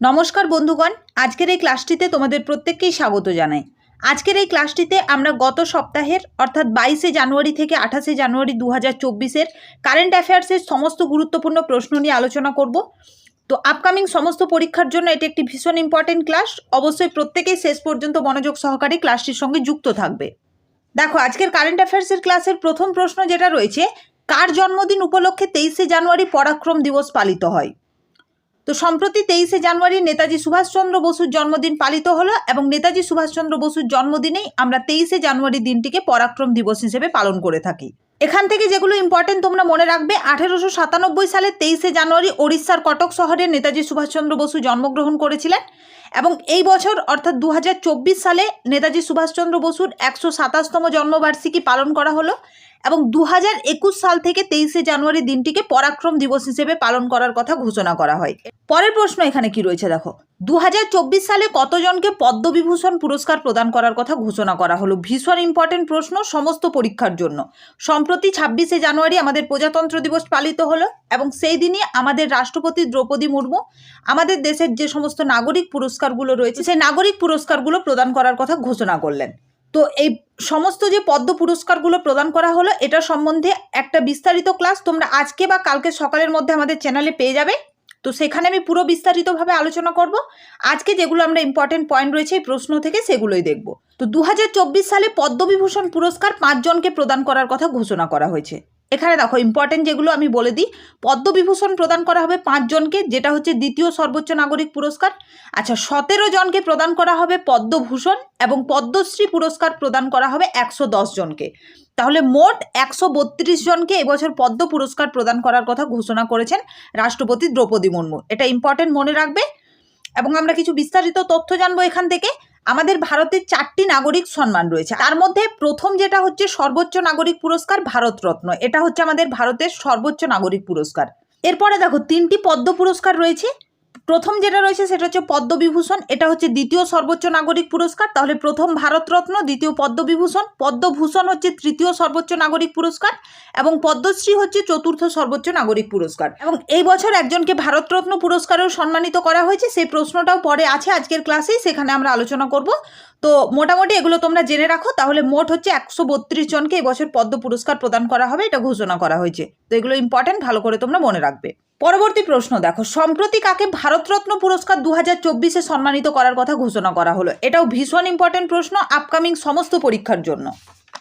নমস্কার বন্ধুগণ, আজকের এই ক্লাসটিতে তোমাদের প্রত্যেককেই স্বাগত জানাই। আজকের এই ক্লাসটিতে আমরা গত সপ্তাহের, অর্থাৎ বাইশে জানুয়ারি থেকে আঠাশে জানুয়ারি দু হাজার চব্বিশের কারেন্ট অ্যাফেয়ার্সের সমস্ত গুরুত্বপূর্ণ প্রশ্ন নিয়ে আলোচনা করব। তো আপকামিং সমস্ত পরীক্ষার জন্য এটি একটি ভীষণ ইম্পর্টেন্ট ক্লাস অবশ্যই প্রত্যেকেই শেষ পর্যন্ত মনোযোগ সহকারে ক্লাসটির সঙ্গে যুক্ত থাকবে। দেখো, আজকের কারেন্ট অ্যাফেয়ার্সের ক্লাসের প্রথম প্রশ্ন যেটা রয়েছে, কার জন্মদিন উপলক্ষে তেইশে জানুয়ারি পরাক্রম দিবস পালিত হয়? তো সম্প্রতি তেইশে জানুয়ারি নেতাজি সুভাষচন্দ্র বসুর জন্মদিন পালিত হলো এবং নেতাজি সুভাষচন্দ্র বসুর জন্মদিনেই আমরা তেইশে জানুয়ারি দিনটিকে পরাক্রম দিবস হিসেবে পালন করে থাকি। এখান থেকে যেগুলো ইম্পর্টেন্ট তোমরা মনে রাখবে, আঠেরোশো সাতানব্বই সালে তেইশে জানুয়ারি ওড়িশার কটক শহরে নেতাজি সুভাষচন্দ্র বসু জন্মগ্রহণ করেছিলেন এবং এই বছর অর্থাৎ দু হাজার চব্বিশ সালে নেতাজি সুভাষচন্দ্র বসুর একশো সাতাশতম জন্মবার্ষিকী পালন করা হলো এবং দু একুশ সাল থেকে তেইশে জানুয়ারি দিনটিকে পরাক্রম দিবস হিসেবে পালন করার কথা ঘোষণা করা হয়। পরের প্রশ্ন এখানে কি রয়েছে দেখো? দু হাজার চব্বিশ সালে কতজনকে পদ্মবিভূষণ পুরস্কার প্রদান করার কথা ঘোষণা করা হলো? ভীষণ ইম্পর্টেন্ট প্রশ্ন, সমস্ত পরীক্ষার জন্য। সম্প্রতি ছাব্বিশে জানুয়ারি আমাদের প্রজাতন্ত্র দিবস পালিত হলো এবং সেই দিনই আমাদের রাষ্ট্রপতি দ্রৌপদী মুর্মু আমাদের দেশের যে সমস্ত নাগরিক পুরস্কারগুলো রয়েছে, সেই নাগরিক পুরস্কারগুলো প্রদান করার কথা ঘোষণা করলেন। তো এই সমস্ত যে পদ্ম পুরস্কারগুলো প্রদান করা হলো এটার সম্বন্ধে একটা বিস্তারিত ক্লাস তোমরা আজকে বা কালকে সকালের মধ্যে আমাদের চ্যানেলে পেয়ে যাবে। তো সেখানে আমি পুরো বিস্তারিতভাবে আলোচনা করব। আজকে যেগুলো আমরা ইম্পর্টেন্ট পয়েন্ট রয়েছে, এই প্রশ্ন থেকে সেগুলোই দেখব। তো দু হাজার চব্বিশ সালে পদ্মবিভূষণ পুরস্কার পাঁচজনকে প্রদান করার কথা ঘোষণা করা হয়েছে। এখানে দেখো ইম্পর্টেন্ট যেগুলো আমি বলে দিই। পদ্মবিভূষণ প্রদান করা হবে পাঁচজনকে, যেটা হচ্ছে দ্বিতীয় সর্বোচ্চ নাগরিক পুরস্কার। আচ্ছা সতেরো জনকে প্রদান করা হবে পদ্মভূষণ এবং পদ্মশ্রী পুরস্কার প্রদান করা হবে একশো দশ জনকে। তাহলে মোট একশো বত্রিশ জনকে এবছর পদ্ম পুরস্কার প্রদান করার কথা ঘোষণা করেছেন রাষ্ট্রপতি দ্রৌপদী মুর্মু। এটা ইম্পর্টেন্ট মনে রাখবে। এবং আমরা কিছু বিস্তারিত তথ্য জানব এখান থেকে। আমাদের ভারতের চারটি নাগরিক সম্মান রয়েছে। তার মধ্যে প্রথম যেটা হচ্ছে সর্বোচ্চ নাগরিক পুরস্কার ভারতরত্ন। এটা হচ্ছে আমাদের ভারতের সর্বোচ্চ নাগরিক পুরস্কার। এরপরে দেখো, তিনটি পদ্ম পুরস্কার রয়েছে। প্রথম যেটা রয়েছে সেটা হচ্ছে পদ্মবিভূষণ, এটা হচ্ছে দ্বিতীয় সর্বোচ্চ নাগরিক পুরস্কার। তাহলে প্রথম ভারতরত্ন, দ্বিতীয় পদ্মবিভূষণ, পদ্মভূষণ হচ্ছে তৃতীয় সর্বোচ্চ নাগরিক পুরস্কার এবং পদ্মশ্রী হচ্ছে চতুর্থ সর্বোচ্চ নাগরিক পুরস্কার। এবং এই বছর একজনকে ভারতরত্ন পুরস্কারেও সম্মানিত করা হয়েছে, সেই প্রশ্নটাও পরে আছে আজকের ক্লাসেই, সেখানে আমরা আলোচনা করব। তো মোটামুটি এগুলো তোমরা জেনে রাখো, তাহলে মোট হচ্ছে একশো বত্রিশ জনকে এবছর পদ্ম পুরস্কার প্রদান করা হবে, এটা ঘোষণা করা হয়েছে। তো এগুলো ইম্পর্টেন্ট ভালো করে তোমরা মনে রাখবে। পরবর্তী প্রশ্ন, দেখো, সম্প্রতি কাকে ভারতরত্ন পুরস্কার দু হাজার চব্বিশে সম্মানিত করার কথা ঘোষণা করা হলো? এটাও ভীষণ ইম্পর্টেন্ট প্রশ্ন আপকামিং সমস্ত পরীক্ষার জন্য।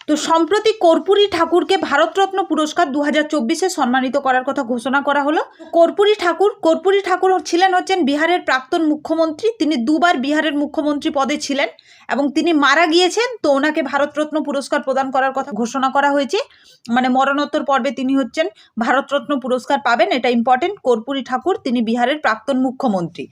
তো সম্প্রতি কর্পূরী ঠাকুরকে ভারতরত্ন পুরস্কার দু হাজার চব্বিশে সম্মানিত করার কথা ঘোষণা করা হলো। কর্পূরী ঠাকুর কর্পূরী ঠাকুর ছিলেন হচ্ছেন বিহারের প্রাক্তন মুখ্যমন্ত্রী। তিনি দুবার বিহারের মুখ্যমন্ত্রী পদে ছিলেন এবং তিনি মারা গিয়েছেন, তো ওনাকে ভারতরত্ন পুরস্কার প্রদান করার কথা ঘোষণা করা হয়েছে। মানে মরণোত্তর পর্বে তিনি হচ্ছেন, ভারতরত্ন পুরস্কার পাবেন, এটা ইম্পর্টেন্ট কর্পূরী ঠাকুর, তিনি বিহারের প্রাক্তন মুখ্যমন্ত্রী।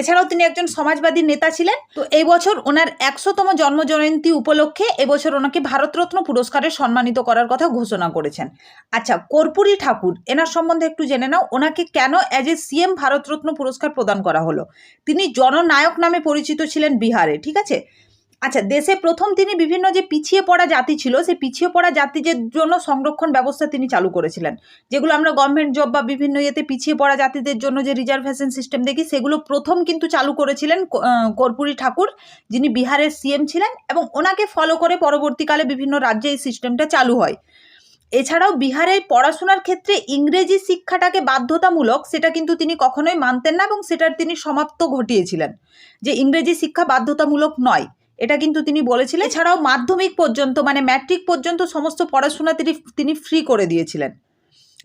এছাড়াও তিনি একজন সমাজবাদী নেতা ছিলেন, তো এই বছর ওনার একশোতম জন্মজয়ন্তী উপলক্ষে এবছর ওনাকে ভারতরত্ন পুরস্কারে সম্মানিত করার কথা ঘোষণা করেছেন। আচ্ছা কর্পূরী ঠাকুর, এনার সম্বন্ধে একটু জেনে নাও, ওনাকে কেন অ্যাজ এ সিএম ভারতরত্ন পুরস্কার প্রদান করা হলো? তিনি জননায়ক নামে পরিচিত ছিলেন বিহারে, ঠিক আছে? আচ্ছা দেশে প্রথম তিনি বিভিন্ন যে পিছিয়ে পড়া জাতি ছিল সে পিছিয়ে পড়া জাতিদের জন্য সংরক্ষণ ব্যবস্থা তিনি চালু করেছিলেন। যেগুলো আমরা গভর্নমেন্ট জব বা বিভিন্ন ইয়েতে পিছিয়ে পড়া জাতিদের জন্য যে রিজার্ভেশন সিস্টেম দেখি, সেগুলো প্রথম কিন্তু চালু করেছিলেন কর্পূরী ঠাকুর, যিনি বিহারের সিএম ছিলেন এবং ওনাকে ফলো করে পরবর্তীকালে বিভিন্ন রাজ্যে এই সিস্টেমটা চালু হয়। এছাড়াও বিহারে পড়াশোনার ক্ষেত্রে ইংরেজি শিক্ষাটাকে বাধ্যতামূলক, সেটা কিন্তু তিনি কখনোই মানতেন না এবং সেটার তিনি সমাপ্ত ঘটিয়েছিলেন। যে ইংরেজি শিক্ষা বাধ্যতামূলক নয় এটা কিন্তু তিনি বলেছিলেন। এছাড়াও মাধ্যমিক পর্যন্ত মানে ম্যাট্রিক পর্যন্ত সমস্ত পড়াশোনা তিনি তিনি ফ্রি করে দিয়েছিলেন।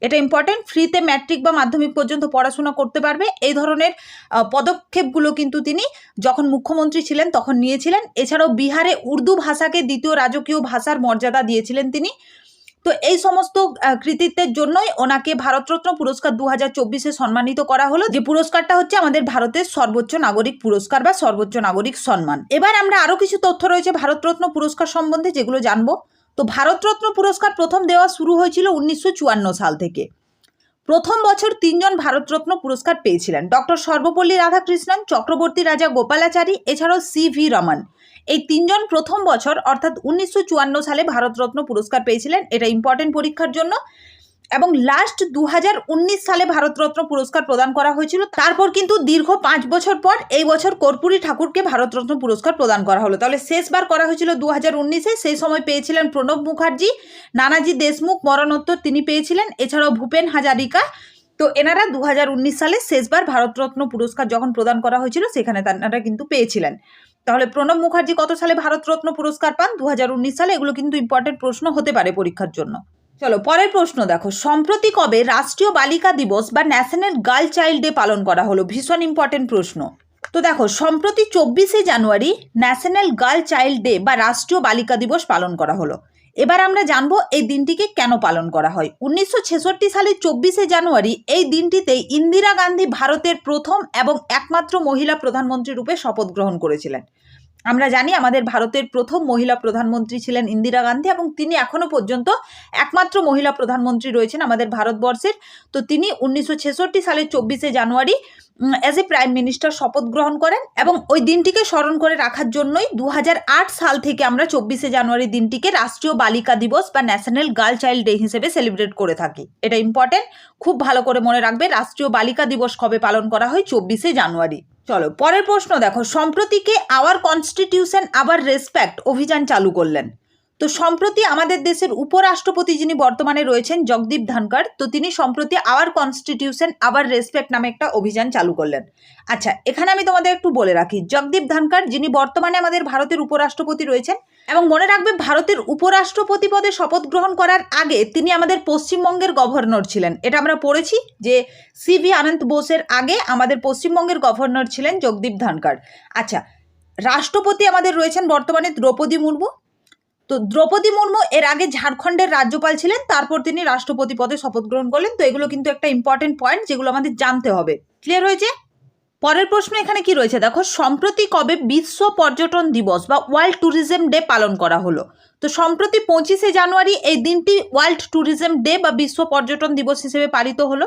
এটা ইম্পর্টেন্ট ফ্রিতে ম্যাট্রিক বা মাধ্যমিক পর্যন্ত পড়াশোনা করতে পারবে। এই ধরনের পদক্ষেপগুলো কিন্তু তিনি যখন মুখ্যমন্ত্রী ছিলেন তখন নিয়েছিলেন। এছাড়াও বিহারে উর্দু ভাষাকে দ্বিতীয় রাজকীয় ভাষার মর্যাদা দিয়েছিলেন তিনি। তো এই সমস্ত কৃতিত্বের জন্যই ওনাকে ভারতরত্ন পুরস্কার দু হাজার সম্মানিত করা হলো, যে পুরস্কারটা হচ্ছে আমাদের ভারতের সর্বোচ্চ নাগরিক পুরস্কার বা সর্বোচ্চ নাগরিক সম্মান। এবার আমরা আরও কিছু তথ্য রয়েছে ভারতরত্ন পুরস্কার সম্বন্ধে, যেগুলো জানব। তো ভারতরত্ন পুরস্কার প্রথম দেওয়া শুরু হয়েছিল উনিশশো চুয়ান্ন সাল থেকে। প্রথম বছর তিনজন ভারতরত্ন পুরস্কার পেয়েছিলেন। ডক্টর সর্বপল্লী রাধাকৃষ্ণন, চক্রবর্তী রাজা গোপালাচারী, এছাড়াও সি ভি রমন। এই তিনজন প্রথম বছর, অর্থাৎ উনিশশো চুয়ান্ন সালে ভারতরত্ন পুরস্কার পেয়েছিলেন। এটা ইম্পর্টেন্ট পরীক্ষার জন্য। এবং লাস্ট দু হাজার উনিশ সালে ভারতরত্ন পুরস্কার প্রদান করা হয়েছিল। তারপর কিন্তু দীর্ঘ পাঁচ বছর পর এই বছর কর্পূরী ঠাকুরকে ভারতরত্ন পুরস্কার প্রদান করা হলো। তাহলে শেষবার করা হয়েছিল দু হাজার সেই সময় পেয়েছিলেন প্রণব মুখার্জি, নানাজি দেশমুখ মরণোত্তর তিনি পেয়েছিলেন, এছাড়াও ভূপেন হাজারিকা। তো এনারা দু হাজার উনিশ সালে শেষবার ভারতরত্ন পুরস্কার যখন প্রদান করা হয়েছিল, সেখানে তারা কিন্তু পেয়েছিলেন। তাহলে প্রণব মুখার্জি কত সালে ভারতরত্ন পুরস্কার পান? দু হাজার উনিশ সালে। এগুলো কিন্তু ইম্পর্টেন্ট প্রশ্ন হতে পারে পরীক্ষার জন্য। চলো, পরের প্রশ্ন দেখো। সম্প্রতি কবে রাষ্ট্রীয় বালিকা দিবস বা ন্যাশনাল গার্ল চাইল্ড ডে পালন করা হলো? ভীষণ ইম্পর্টেন্ট প্রশ্ন। তো দেখো, সম্প্রতি চব্বিশে জানুয়ারি ন্যাশনাল গার্ল চাইল্ড ডে বা রাষ্ট্রীয় বালিকা দিবস পালন করা হলো। এবার আমরা জানব এই দিনটিকে কেন পালন করা হয়। উনিশশো ছেষট্টি সালের চব্বিশে জানুয়ারি এই দিনটিতে ইন্দিরা গান্ধী ভারতের প্রথম এবং একমাত্র মহিলা প্রধানমন্ত্রী রূপে শপথ গ্রহণ করেছিলেন। আমরা জানি আমাদের ভারতের প্রথম মহিলা প্রধানমন্ত্রী ছিলেন ইন্দিরা গান্ধী এবং তিনি এখনও পর্যন্ত একমাত্র মহিলা প্রধানমন্ত্রী রয়েছেন আমাদের ভারতবর্ষের। তো তিনি উনিশশো ছেষট্টি সালের চব্বিশে জানুয়ারি অ্যাজ এ প্রাইম মিনিস্টার শপথ গ্রহণ করেন এবং ওই দিনটিকে স্মরণ করে রাখার জন্যই দু হাজার আট সাল থেকে আমরা চব্বিশে জানুয়ারি দিনটিকে রাষ্ট্রীয় বালিকা দিবস বা ন্যাশনাল গার্ল চাইল্ড ডে হিসেবে সেলিব্রেট করে থাকি। এটা ইম্পর্টেন্ট খুব ভালো করে মনে রাখবে, রাষ্ট্রীয় বালিকা দিবস কবে পালন করা হয়? চব্বিশে জানুয়ারি। চলো, পরের প্রশ্ন দেখো। সম্প্রতিকে আওয়ার কনস্টিটিউশন আবার রেসপেক্ট অভিযান চালু করলেন? তো সম্প্রতি আমাদের দেশের উপরাষ্ট্রপতি যিনি বর্তমানে রয়েছেন জগদীপ ধনকর তো তিনি সম্প্রতি আওয়ার কনস্টিটিউশন আবার রেসপেক্ট নামে একটা অভিযান চালু করলেন। আচ্ছা এখানে আমি তোমাদের একটু বলে রাখি, জগদীপ ধনকর যিনি বর্তমানে আমাদের ভারতের উপরাষ্ট্রপতি রয়েছেন এবং মনে রাখবে ভারতের উপরাষ্ট্রপতি পদে শপথ গ্রহণ করার আগে তিনি আমাদের পশ্চিমবঙ্গের গভর্নর ছিলেন। এটা আমরা পড়েছি যে সি ভি আনন্দ বোসের আগে আমাদের পশ্চিমবঙ্গের গভর্নর ছিলেন জগদীপ ধনকর আচ্ছা রাষ্ট্রপতি আমাদের রয়েছেন বর্তমানে দ্রৌপদী মুর্মু তো দ্রৌপদী মুর্মু এর আগে ঝাড়খণ্ডের রাজ্যপাল ছিলেন, তারপর তিনি রাষ্ট্রপতি পদে শপথ গ্রহণ করলেন। তো এগুলো কিন্তু একটা ইম্পর্টেন্ট পয়েন্ট যেগুলো আমাদের জানতে হবে। ক্লিয়ার হয়েছে? পরের প্রশ্ন এখানে কি রয়েছে? দেখো, সম্প্রতি কবে বিশ্ব পর্যটন দিবস বা ওয়ার্ল্ড ট্যুরিজম ডে পালন করা হলো? তো সম্প্রতি পঁচিশে জানুয়ারি এই দিনটি ওয়ার্ল্ড ট্যুরিজম ডে বা বিশ্ব পর্যটন দিবস হিসেবে পালিত হলো।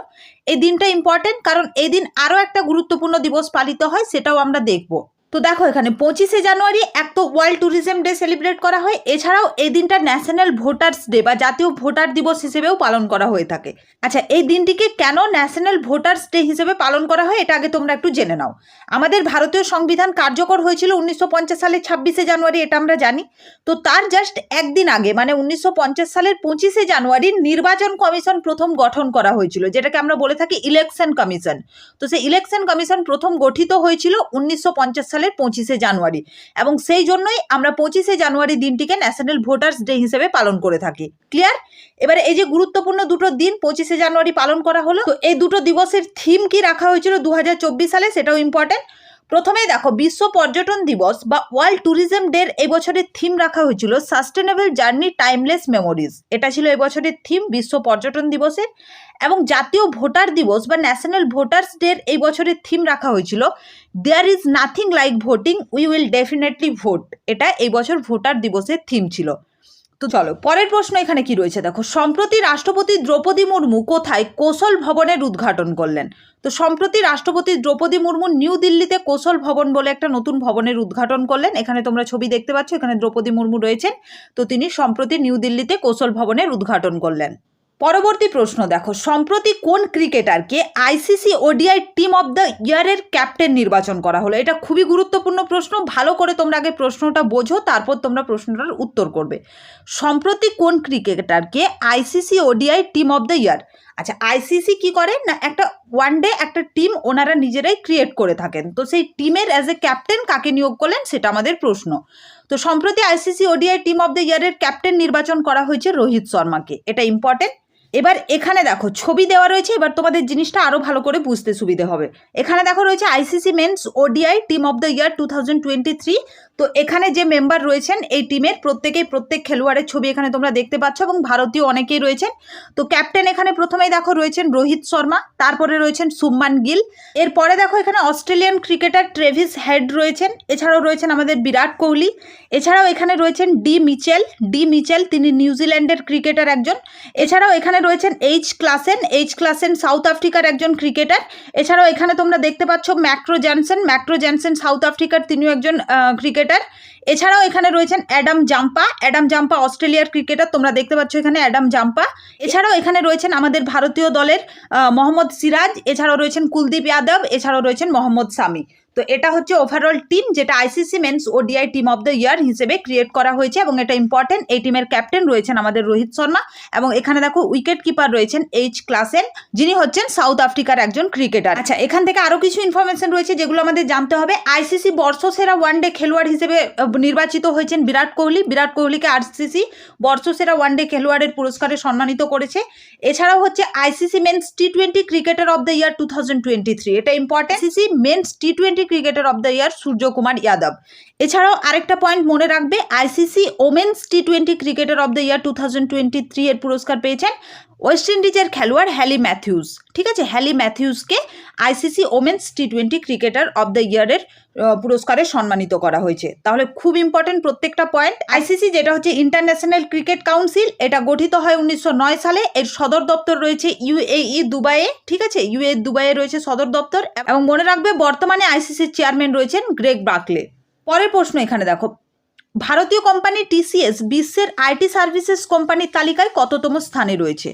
এই দিনটা ইম্পর্টেন্ট কারণ এই দিন আরও একটা গুরুত্বপূর্ণ দিবস পালিত হয়, সেটাও আমরা দেখব। তো দেখো এখানে পঁচিশে জানুয়ারি এক তো ওয়ার্ল্ড ট্যুরিজম ডে সেলিব্রেট করা হয়। এছাড়াও এই দিনটা ন্যাশনাল ভোটার্স ডে বা জাতীয় ভোটার দিবস হিসেবেও পালন করা হয়ে থাকে। আচ্ছা এই দিনটিকে কেন ন্যাশনাল ভোটার্স ডে হিসেবে পালন করা হয় এটা আগে তোমরা একটু জেনে নাও। আমাদের ভারতীয় সংবিধান কার্যকর হয়েছিল উনিশশো পঞ্চাশ সালের ছাব্বিশে জানুয়ারি, এটা আমরা জানি। তো তার জাস্ট একদিন আগে মানে উনিশশো পঞ্চাশ সালের পঁচিশে জানুয়ারি নির্বাচন কমিশন প্রথম গঠন করা হয়েছিল, যেটাকে আমরা বলে থাকি ইলেকশন কমিশন তো সেই ইলেকশন কমিশন প্রথম গঠিত হয়েছিল উনিশশো পঞ্চাশ সালের পঁচিশে জানুয়ারি। এবং সেই জন্যই আমরা পঁচিশে জানুয়ারি দিনটিকে ন্যাশনাল ভোটার্স ডে হিসেবে পালন করে থাকি। ক্লিয়ার এবারে এই যে গুরুত্বপূর্ণ দুটো দিন পঁচিশে জানুয়ারি পালন করা হলো, তো এই দুটো দিবসের থিম কি রাখা হয়েছিল দু হাজার চব্বিশ সালে সেটাও ইম্পর্টেন্ট প্রথমেই দেখো, বিশ্ব পর্যটন দিবস বা ওয়ার্ল্ড ট্যুরিজম ডের এই বছরের থিম রাখা হয়েছিল সাস্টেনেবল জার্নি টাইমলেস মেমোরিজ। এটা ছিল এই বছরের থিম বিশ্ব পর্যটন দিবসের এবং জাতীয় ভোটার দিবস বা ন্যাশনাল ভোটার্স ডের এই বছরের থিম রাখা হয়েছিল, there is nothing like voting, we will definitely vote. এটা এই বছর ভোটার দিবসের থিম ছিল। তো চলো, পরের প্রশ্ন এখানে কি রয়েছে? দেখো, সম্প্রতি রাষ্ট্রপতি দ্রৌপদী মুর্মু কোথায় কৌশল ভবনের উদ্ঘাটন করলেন? তো সম্প্রতি রাষ্ট্রপতি দ্রৌপদী মুর্মু নিউ দিল্লিতে কৌশল ভবন বলে একটা নতুন ভবনের উদ্ঘাটন করলেন। এখানে তোমরা ছবি দেখতে পাচ্ছ, এখানে দ্রৌপদী মুর্মু রয়েছেন। তো তিনি সম্প্রতি নিউ দিল্লিতে কৌশল ভবনের উদ্ঘাটন করলেন। পরবর্তী প্রশ্ন দেখো, সম্প্রতি কোন ক্রিকেটারকে ICC ODI team of the ইয়ারের ক্যাপ্টেন নির্বাচন করা হলো? এটা খুবই গুরুত্বপূর্ণ প্রশ্ন, ভালো করে তোমরা আগে প্রশ্নটা বোঝো, তারপর তোমরা প্রশ্নটার উত্তর করবে। সম্প্রতি কোন ক্রিকেটারকে ICC ODI team of the year? আচ্ছা আইসিসি কি করে? না, একটা ওয়ান ডে একটা টিম ওনারা নিজেরাই ক্রিয়েট করে থাকেন। তো সেই টিমের অ্যাজ এ ক্যাপ্টেন কাকে নিয়োগ করলেন? সেটা আমাদের প্রশ্ন। তো সম্প্রতি ICC ODI team of the ইয়ারের ক্যাপ্টেন নির্বাচন করা হয়েছে রোহিত শর্মাকে। এটা ইম্পর্টেন্ট এবার এখানে দেখো, ছবি দেওয়া রয়েছে, এবার তোমাদের জিনিসটা আরও ভালো করে বুঝতে সুবিধে হবে। এখানে দেখো রয়েছে ICC men's ODI team of the year two তো এখানে যে মেম্বার রয়েছেন, এই টিমের প্রত্যেকেই, প্রত্যেক খেলোয়াড়ের ছবি এখানে তোমরা দেখতে পাচ্ছ এবং ভারতীয় অনেকেই রয়েছেন। তো ক্যাপ্টেন এখানে প্রথমেই দেখো রয়েছেন রোহিত শর্মা, তারপরে রয়েছেন সুম্মান গিল। এরপরে দেখো এখানে অস্ট্রেলিয়ান ক্রিকেটার ট্রেভিস হেড রয়েছেন, এছাড়াও রয়েছেন আমাদের বিরাট কোহলি। এছাড়াও এখানে রয়েছেন ডি মিচেল। ডি মিচেল তিনি নিউজিল্যান্ডের ক্রিকেটার একজন। এছাড়াও এখানে রয়েছেন H Klaasen. H Klaasen south আফ্রিকার একজন ক্রিকেটার। এছাড়াও এখানে তোমরা দেখতে পাচ্ছ ম্যাক্রো জ্যানসেন। ম্যাক্রো জ্যানসেন সাউথ আফ্রিকার তিনিও একজন ক্রিকেটার। এছাড়াও এখানে রয়েছেন অ্যাডাম জাম্পা। অ্যাডাম জাম্পা অস্ট্রেলিয়ার ক্রিকেটার। তোমরা দেখতে পাচ্ছ এখানে অ্যাডাম জাম্পা। এছাড়াও এখানে রয়েছেন আমাদের ভারতীয় দলের মোহাম্মদ সিরাজ। এছাড়াও রয়েছেন কুলদীপ যাদব। এছাড়াও রয়েছেন মোহাম্মদ সামি। তো এটা হচ্ছে ওভারঅল টিম যেটা ICC men's ODI team of the year হিসেবে ক্রিয়েট করা হয়েছে এবং এটা ইম্পর্টেন্ট এই টিমের ক্যাপ্টেন রয়েছেন আমাদের রোহিত শর্মা এবং এখানে দেখো উইকেট কিপার রয়েছেন এইচ ক্লাসেন যিনি হচ্ছেন সাউথ আফ্রিকার একজন ক্রিকেটার আচ্ছা এখান থেকে আরও কিছু ইনফরমেশন রয়েছে যেগুলো আমাদের জানতে হবে। আইসিসি বর্ষসেরা ওয়ানডে খেলোয়াড় হিসেবে নির্বাচিত হয়েছেন বিরাট কোহলি। বিরাট কোহলিকে আইসিসি বর্ষসেরা ওয়ানডে খেলোয়াড়ের পুরস্কারে সম্মানিত করেছে। এছাড়াও হচ্ছে ICC men's T twenty cricketer of the year two thousand twenty three এটা important ICC men's T twenty cricketer of the year Suryakumar Yadav. এছাড়াও আরেকটা পয়েন্ট মনে রাখবে ICC women's T twenty cricketer of the year two thousand twenty three এর পুরস্কার পেয়েছেন West ইন্ডিজের খেলোয়াড় হ্যালি ম্যাথিউস ঠিক আছে? Hailey ম্যাথিউসকে ICC women's T twenty cricketer of the ইয়ারের পুরস্কারে সম্মানিত করা হয়েছে। তাহলে খুব ইম্পর্টেন্ট প্রত্যেকটা পয়েন্ট আইসিসি যেটা হচ্ছে ইন্টারন্যাশনাল ক্রিকেট কাউন্সিল এটা গঠিত হয় উনিশশো নয় সালে। এর সদর দপ্তর রয়েছে ইউএই দুবাইয়ে। ঠিক আছে? ইউএ দুবাইয়ে রয়েছে সদর দপ্তর। এবং মনে রাখবে, বর্তমানে আইসিসির চেয়ারম্যান রয়েছেন গ্রেগ বাকলে পরের প্রশ্ন এখানে দেখো। ভারতীয় কোম্পানি টিসিএস বিশ্বের আইটি সার্ভিসেস কোম্পানির তালিকায় কততম স্থানে রয়েছে?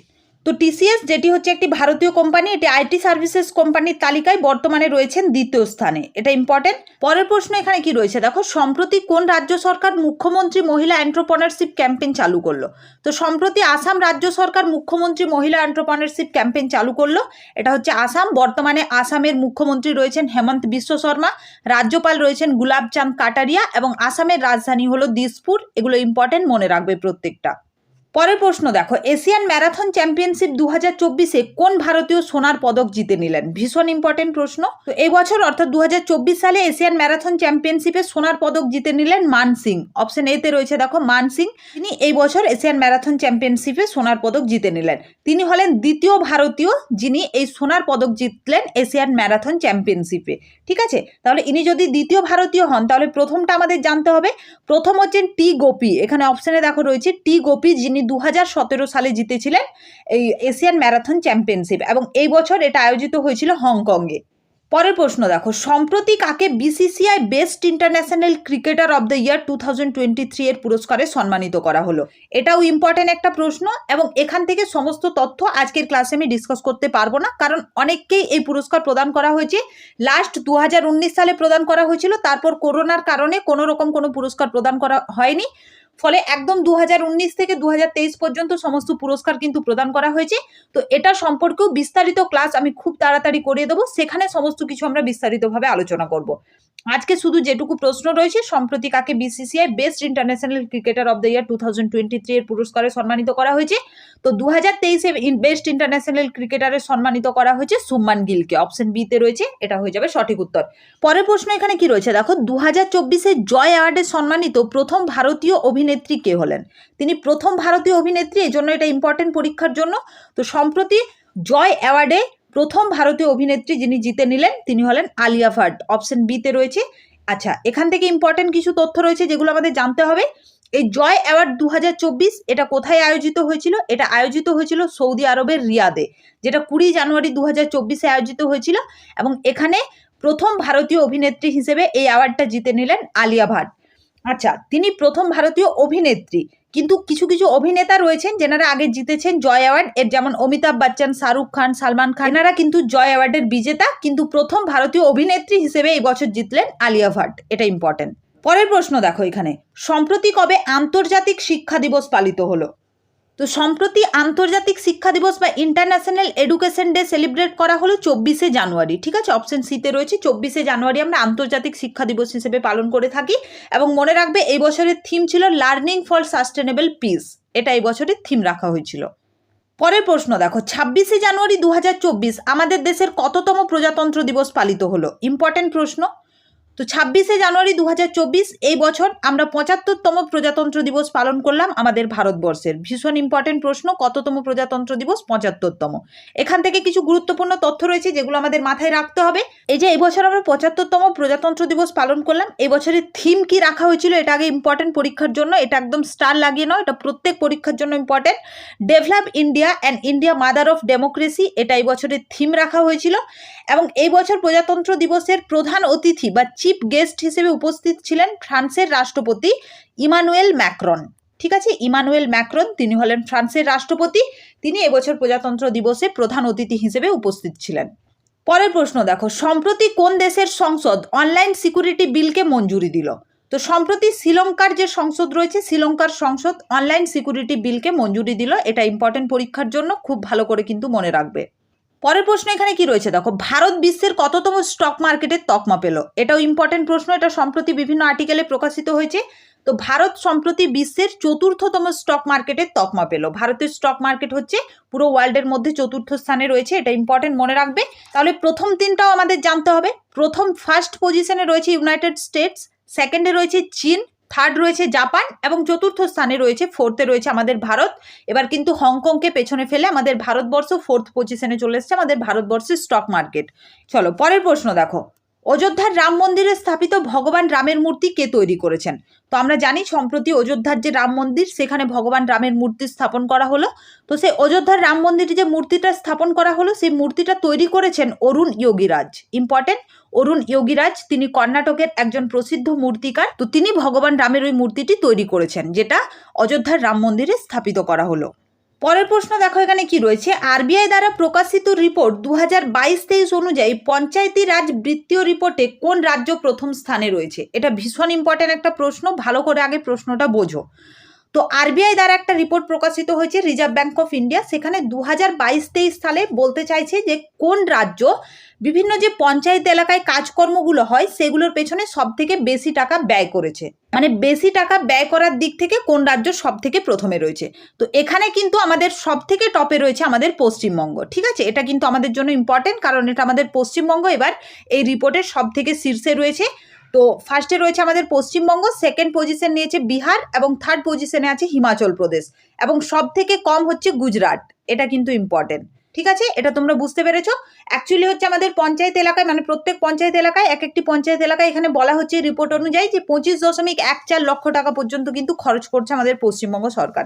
তো টিসিএস, যেটি হচ্ছে একটি ভারতীয় কোম্পানি, এটি আইটি সার্ভিসেস কোম্পানির তালিকায় বর্তমানে রয়েছেন দ্বিতীয় স্থানে। এটা ইম্পর্টেন্ট পরের প্রশ্ন এখানে কি রয়েছে? দেখো, সম্প্রতি কোন রাজ্য সরকার মুখ্যমন্ত্রী মহিলা এন্টারপ্রনারশিপ ক্যাম্পেইন চালু করল? তো সম্প্রতি আসাম রাজ্য সরকার মুখ্যমন্ত্রী মহিলা এন্টারপ্রনারশিপ ক্যাম্পেইন চালু করল। এটা হচ্ছে আসাম। বর্তমানে আসামের মুখ্যমন্ত্রী রয়েছেন হেমন্ত বিশ্ব শর্মা। রাজ্যপাল রয়েছেন গুলাবচাঁদ কাটারিয়া এবং আসামের রাজধানী হলো দিসপুর। এগুলো ইম্পর্টেন্ট মনে রাখবে প্রত্যেকটা। পরের প্রশ্ন দেখো, এশিয়ান ম্যারাথন চ্যাম্পিয়নশিপ দু হাজার চব্বিশে কোন ভারতীয় সোনার পদক জিতে নিলেন? ভীষণ ইম্পর্টেন্ট প্রশ্ন। তো এই বছর অর্থাৎ দু হাজার চব্বিশ সালে এশিয়ান ম্যারাথন চ্যাম্পিয়নশিপে সোনার পদক জিতে নিলেন মান সিং। অপশন এতে রয়েছে দেখো, মান সিং। তিনি এই বছর এশিয়ান ম্যারাথন চ্যাম্পিয়নশিপে সোনার পদক জিতে নিলেন। তিনি হলেন দ্বিতীয় ভারতীয় যিনি এই সোনার পদক জিতলেন এশিয়ান ম্যারাথন চ্যাম্পিয়নশিপে। ঠিক আছে? তাহলে ইনি যদি দ্বিতীয় ভারতীয় হন, তাহলে প্রথমটা আমাদের জানতে হবে। প্রথম হচ্ছেন টি গোপি। এখানে অপশানে দেখো রয়েছে, টি গোপি যিনি দু হাজার সতেরো সালে জিতেছিলেন এই এশিয়ান ম্যারাথন চ্যাম্পিয়নশিপ এবং এই বছর এটা আয়োজিত হয়েছিল হংকংয়ে পরের প্রশ্ন দেখো, সম্প্রতি কাকে BCCI best international cricketer of the year two thousand twenty three এর পুরস্কারে সম্মানিত করা হলো? এটাও ইম্পর্টেন্ট একটা প্রশ্ন এবং এখান থেকে সমস্ত তথ্য আজকের ক্লাসে আমি ডিসকাস করতে পারব না, কারণ অনেককেই এই পুরস্কার প্রদান করা হয়েছে। লাস্ট দু হাজার উনিশ সালে প্রদান করা হয়েছিল, তারপর করোনার কারণে কোনো রকম কোনো পুরস্কার প্রদান করা হয়নি। ফলে একদম দু হাজার উনিশ থেকে দু হাজার তেইশ পর্যন্ত সমস্ত পুরস্কার কিন্তু প্রদান করা হয়েছে। তো এটা সম্পর্কেও বিস্তারিত ক্লাস আমি খুব তাড়াতাড়ি করে দেবো। সেখানে সমস্ত কিছু আমরা বিস্তারিতভাবে আলোচনা করব। আজকে শুধু যেটুকু প্রশ্ন রয়েছে, সম্প্রতি কাকে BCCI best international cricketer of the year two thousand twenty three এর পুরস্কারে সম্মানিত করা হয়েছে? তো দু হাজার তেইশে বেস্ট ইন্টারন্যাশনাল ক্রিকেটারে সম্মানিত করা হয়েছে সুম্মান গিলকে। অপশন বিতে রয়েছে, এটা হয়ে যাবে সঠিক উত্তর। পরের প্রশ্ন এখানে কি রয়েছে? দেখো দু হাজার চব্বিশে জয় অ্যাওয়ার্ডে সম্মানিত প্রথম ভারতীয় অভিনেত্রী কে হলেন? তিনি প্রথম ভারতীয় অভিনেত্রী এই জন্য এটা ইম্পর্টেন্ট পরীক্ষার জন্য। তো সম্প্রতি জয় অ্যাওয়ার্ডে প্রথম ভারতীয় অভিনেত্রী যিনি জিতে নিলেন, তিনি হলেন আলিয়া ভাট। অপশন বিতে রয়েছে। আচ্ছা এখান থেকে ইম্পর্টেন্ট কিছু তথ্য রয়েছে যেগুলো আমাদের জানতে হবে। এই জয় অ্যাওয়ার্ড দু হাজার চব্বিশ এটা কোথায় আয়োজিত হয়েছিল? এটা আয়োজিত হয়েছিল সৌদি আরবের রিয়াদে, যেটা কুড়ি জানুয়ারি দু হাজার আয়োজিত হয়েছিল। এবং এখানে প্রথম ভারতীয় অভিনেত্রী হিসেবে এই অ্যাওয়ার্ডটা জিতে নিলেন আলিয়া ভাট। আচ্ছা তিনি প্রথম ভারতীয় অভিনেত্রী। কিন্তু কিছু কিছু অভিনেতা রয়েছেন যেনারা আগে জিতেছেন জয় অ্যাওয়ার্ড। এর যেমন অমিতাভ বচ্চন, শাহরুখ খান, সালমান খান। এনারা কিন্তু জয় অ্যাওয়ার্ডের বিজেতা। কিন্তু প্রথম ভারতীয় অভিনেত্রী হিসেবে এই বছর জিতলেন আলিয়া ভাট। এটা ইম্পর্টেন্ট পরের প্রশ্ন দেখো এখানে। সম্প্রতি কবে আন্তর্জাতিক শিক্ষা দিবস পালিত হলো? তো সম্প্রতি আন্তর্জাতিক শিক্ষা দিবস বা ইন্টারন্যাশনাল এডুকেশন ডে সেলিব্রেট করা হলো চব্বিশে জানুয়ারি। ঠিক আছে? অপশন সিতে রয়েছে, চব্বিশে জানুয়ারি আমরা আন্তর্জাতিক শিক্ষা দিবস হিসেবে পালন করে থাকি এবং মনে রাখবে এই বছরের থিম ছিল লার্নিং ফর সাস্টেনেবল পিস এটা এই বছরের থিম রাখা হয়েছিল। পরের প্রশ্ন দেখো, ছাব্বিশে জানুয়ারি দু হাজার চব্বিশ আমাদের দেশের কততম প্রজাতন্ত্র দিবস পালিত হলো? ইম্পর্টেন্ট প্রশ্ন। তো ছাব্বিশে জানুয়ারি দু হাজার চব্বিশ এই বছর আমরা পঁচাত্তরতম প্রজাতন্ত্র দিবস পালন করলাম আমাদের ভারতবর্ষের। ভীষণ ইম্পর্টেন্ট প্রশ্ন, কততম প্রজাতন্ত্র দিবস? পঁচাত্তরতম। এখান থেকে কিছু গুরুত্বপূর্ণ তথ্য রয়েছে যেগুলো আমাদের মাথায় রাখতে হবে। এই যে, এই বছর আমরা পঁচাত্তরতম প্রজাতন্ত্র দিবস পালন করলাম। এবছরের থিম কি রাখা হয়েছিল এটা আগে ইম্পর্টেন্ট পরীক্ষার জন্য, এটা একদম স্টার লাগিয়ে নাও, এটা প্রত্যেক পরীক্ষার জন্য important develop India and India mother of democracy এটা এই বছরের থিম রাখা হয়েছিল। এবং এই বছর প্রজাতন্ত্র দিবসের প্রধান অতিথি বা চিফ গেস্ট হিসেবে উপস্থিত ছিলেন ফ্রান্সের রাষ্ট্রপতি ইমানুয়েল ম্যাক্রন। ঠিক আছে, ইমানুয়েল ম্যাক্রন, তিনি হলেন ফ্রান্সের রাষ্ট্রপতি। তিনি এবছর প্রজাতন্ত্র দিবসে প্রধান অতিথি হিসেবে উপস্থিত ছিলেন। পরের প্রশ্ন দেখো, সম্প্রতি কোন দেশের সংসদ অনলাইন সিকিউরিটি বিলকে মঞ্জুরি দিল? তো সম্প্রতি শ্রীলঙ্কার যে সংসদ রয়েছে, শ্রীলঙ্কার সংসদ অনলাইন সিকিউরিটি বিলকে মঞ্জুরি দিল। এটা ইম্পর্টেন্ট পরীক্ষার জন্য খুব ভালো করে কিন্তু মনে রাখবে। পরের প্রশ্ন এখানে কি রয়েছে? দেখো, ভারত বিশ্বের কততম স্টক মার্কেটের তকমা পেল? এটাও ইম্পর্টেন্ট প্রশ্ন, এটা সম্প্রতি বিভিন্ন আর্টিকেলে প্রকাশিত হয়েছে। তো ভারত সম্প্রতি বিশ্বের চতুর্থতম স্টক মার্কেটের তকমা পেল। ভারতের স্টক মার্কেট হচ্ছে পুরো ওয়ার্ল্ডের মধ্যে চতুর্থ স্থানে রয়েছে, এটা ইম্পর্টেন্ট মনে রাখবে। তাহলে প্রথম তিনটাও আমাদের জানতে হবে। প্রথম ফার্স্ট পজিশনে রয়েছে ইউনাইটেড স্টেটস সেকেন্ডে রয়েছে চীন থার্ড রয়েছে জাপান এবং চতুর্থ স্থানে রয়েছে ফোর্থে রয়েছে আমাদের ভারত। এবার কিন্তু হংকংকে পেছনে ফেলে আমাদের ভারতবর্ষ ফোর্থ পজিশনে চলে এসছে আমাদের ভারতবর্ষের স্টক মার্কেট চলো, পরের প্রশ্ন দেখো। অযোধ্যার রাম মন্দিরে স্থাপিত ভগবান রামের মূর্তি কে তৈরি করেছেন? তো আমরা জানি সম্প্রতি অযোধ্যার যে রাম মন্দির, সেখানে ভগবান রামের মূর্তি স্থাপন করা হলো। তো সেই অযোধ্যার রাম মন্দিরে যে মূর্তিটা স্থাপন করা হলো, সেই মূর্তিটা তৈরি করেছেন অরুণ যোগীরাজ। ইম্পর্টেন্ট অরুণ যোগীরাজ, তিনি কর্ণাটকের একজন প্রসিদ্ধ মূর্তিকার। তো তিনি ভগবান রামের ওই মূর্তিটি তৈরি করেছেন, যেটা অযোধ্যার রাম মন্দিরে স্থাপিত করা হলো। পরের প্রশ্ন দেখো, এখানে কি রয়েছে? আরবিআই দ্বারা প্রকাশিত রিপোর্ট দু হাজার বাইশ তেইশ অনুযায়ী পঞ্চায়েতি রাজ বৃত্তীয় রিপোর্টে কোন রাজ্য প্রথম স্থানে রয়েছে? এটা ভীষণ ইম্পর্ট্যান্ট একটা প্রশ্ন, ভালো করে আগে প্রশ্নটা বোঝো। তো আরবিআই দ্বারা একটা রিপোর্ট প্রকাশিত হয়েছে রিজার্ভ ব্যাঙ্ক অফ ইন্ডিয়া সেখানে দু হাজার বাইশ তেইশ সালে বলতে চাইছে যে কোন রাজ্য বিভিন্ন যে পঞ্চায়েত এলাকায় কাজকর্মগুলো হয় সেগুলোর পেছনে সব থেকে বেশি টাকা ব্যয় করেছে। মানে বেশি টাকা ব্যয় করার দিক থেকে কোন রাজ্য সব থেকে প্রথমে রয়েছে। তো এখানে কিন্তু আমাদের সব থেকে টপে রয়েছে আমাদের পশ্চিমবঙ্গ, ঠিক আছে? এটা কিন্তু আমাদের জন্য ইম্পর্টেন্ট কারণ এটা আমাদের পশ্চিমবঙ্গ। এবার এই রিপোর্টের সব থেকে শীর্ষে রয়েছে তো ফার্স্টে রয়েছে আমাদের পশ্চিমবঙ্গ সেকেন্ড পজিশন নিয়েছে বিহার এবং থার্ড পজিশনে আছে হিমাচল প্রদেশ এবং সব থেকে কম হচ্ছে গুজরাট। এটা কিন্তু ইম্পর্টেন্ট ঠিক আছে? এটা তোমরা বুঝতে পেরেছ? অ্যাকচুয়ালি হচ্ছে আমাদের পঞ্চায়েত এলাকায় মানে প্রত্যেক পঞ্চায়েত এলাকায় এক একটি পঞ্চায়েত এলাকায় এখানে বলা হচ্ছে রিপোর্ট অনুযায়ী যে পঁচিশ দশমিক এক চার লক্ষ টাকা পর্যন্ত কিন্তু খরচ করছে আমাদের পশ্চিমবঙ্গ সরকার।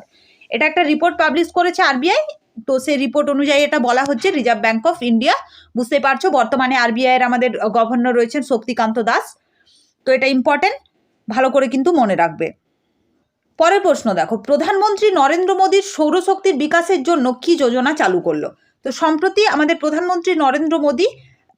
এটা একটা রিপোর্ট পাবলিশ করেছে আরবিআই তো সেই রিপোর্ট অনুযায়ী এটা বলা হচ্ছে রিজার্ভ ব্যাঙ্ক অফ ইন্ডিয়া বুঝতে পারছ? বর্তমানে আরবিআই এর আমাদের গভর্নর রয়েছেন শক্তিকান্ত দাস। তো এটা ইম্পর্টেন্ট ভালো করে কিন্তু মনে রাখবে। পরের প্রশ্ন দেখো, প্রধানমন্ত্রী নরেন্দ্র মোদীর সৌরশক্তির বিকাশের জন্য কি যোজনা চালু করল? তো সম্প্রতি আমাদের প্রধানমন্ত্রী নরেন্দ্র মোদী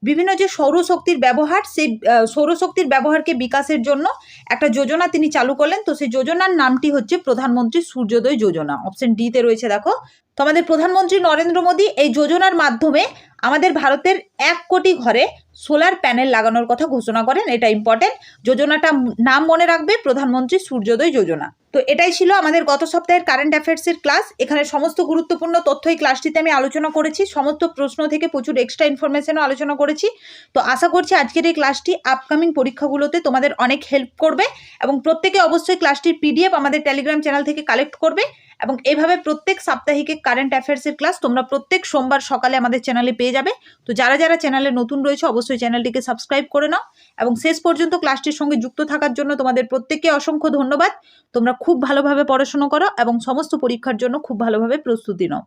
বিভিন্ন যে সৌরশক্তির ব্যবহার, সেই সৌরশক্তির ব্যবহারকে বিকাশের জন্য একটা যোজনা তিনি চালু করলেন। তো সেই যোজনার নামটি হচ্ছে প্রধানমন্ত্রী সূর্যোদয় যোজনা। অপশন ডিতে রয়েছে দেখো। তো আমাদের প্রধানমন্ত্রী নরেন্দ্র মোদী এই যোজনার মাধ্যমে আমাদের ভারতের এক কোটি ঘরে সোলার প্যানেল লাগানোর কথা ঘোষণা করেন। এটা ইম্পর্টেন্ট যোজনাটা নাম মনে রাখবে প্রধানমন্ত্রী সূর্যোদয় যোজনা। তো এটাই ছিল আমাদের গত সপ্তাহের কারেন্ট অ্যাফেয়ার্সের ক্লাস এখানে সমস্ত গুরুত্বপূর্ণ তথ্য এই ক্লাসটিতে আমি আলোচনা করেছি, সমস্ত প্রশ্ন থেকে প্রচুর এক্সট্রা ইনফরমেশনও আলোচনা করেছি। তো আশা করছি আজকের এই ক্লাসটি আপকামিং পরীক্ষাগুলোতে তোমাদের অনেক হেল্প করবে এবং প্রত্যেকে অবশ্যই ক্লাসটির পিডিএফ আমাদের টেলিগ্রাম চ্যানেল থেকে কালেক্ট করবে। এবং এভাবে প্রত্যেক সাপ্তাহিকে কারেন্ট অ্যাফেয়ার্সের ক্লাস তোমরা প্রত্যেক সোমবার সকালে আমাদের চ্যানেলে পেয়ে যাবে। তো যারা যারা চ্যানেলে নতুন রয়েছে, অবশ্যই চ্যানেলটিকে সাবস্ক্রাইব করে নাও এবং শেষ পর্যন্ত ক্লাসটির সঙ্গে যুক্ত থাকার জন্য তোমাদের প্রত্যেককে অসংখ্য ধন্যবাদ। তোমরা খুব ভালোভাবে পড়াশোনা করো এবং সমস্ত পরীক্ষার জন্য খুব ভালোভাবে প্রস্তুতি নাও।